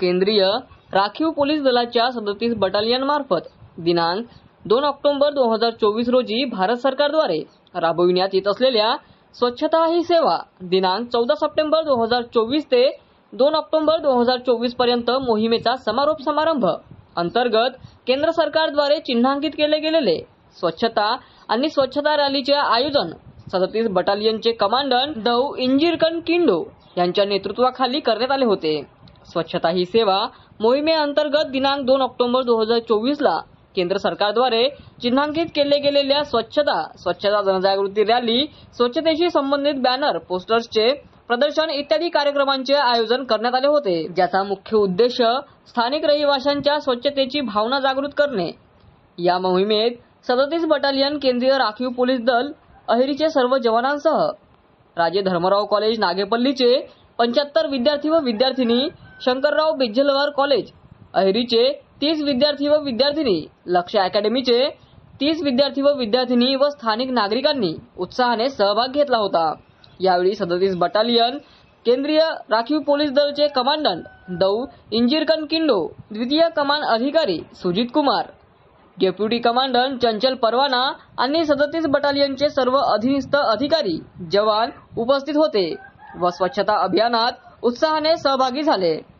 केंद्रीय राखीव पोलीस दलाच्या सदतीस बटालियन मार्फत दिनांक दोन ऑक्टोबर दोन हजार चोवीस रोजी भारत सरकारद्वारे राबविण्यात येत असलेल्या स्वच्छता ही सेवा दिनांक चौदा सप्टेंबर दोन हजार चोवीस ते दोन ऑक्टोबर दोन हजार चोवीसपर्यंत मोहिमेचा समारोप समारंभ अंतर्गत केंद्र सरकारद्वारे चिन्हांकित केले गेलेले स्वच्छता आणि स्वच्छता रॅलीचे आयोजन सदतीस बटालियनचे कमांडंट दौ इंजिरकन किंडो यांच्या नेतृत्वाखाली करण्यात आले होते. स्वच्छता ही सेवा मोहिमेअंतर्गत दिनांक दोन ऑक्टोबर दोन हजार चोवीसला केंद्र सरकारद्वारे चिन्हांकित केले गेलेल्या स्वच्छता स्वच्छता जनजागृती रॅली स्वच्छतेशी संबंधित बॅनर पोस्टर्सचे प्रदर्शन इत्यादी कार्यक्रमांचे आयोजन करण्यात आले होते. ज्याचा मुख्य उद्देश स्थानिक रहिवाशांच्या स्वच्छतेची भावना जागृत करणे. या मोहिमेत सदतीस बटालियन केंद्रीय राखीव पोलीस दल अहेरीचे सर्व जवानांसह राजे धर्मराव कॉलेज नागेपल्लीचे पंच्याहत्तर विद्यार्थी व विद्यार्थिनी शंकरराव बिज्जलवार कॉलेज अहेरीचे तीस विद्यार्थी व विद्यार्थिनी लक्ष अकॅडमीचे तीस विद्यार्थी व विद्यार्थिनी व स्थानिक नागरिकांनी उत्साहाने सहभाग घेतला होता. यावेळी सदतीस बटालियन केंद्रीय राखीव पोलीस दलचे कमांडंट दौ इंजिरकन किंडो द्वितीय कमान अधिकारी सुजित कुमार. डेप्युटी कमांडंट चंचल परवाना आणि सदतीस बटालियनचे सर्व अधिनिस्थ अधिकारी जवान उपस्थित होते व स्वच्छता अभियानात उत्साहाने सहभागी झाले.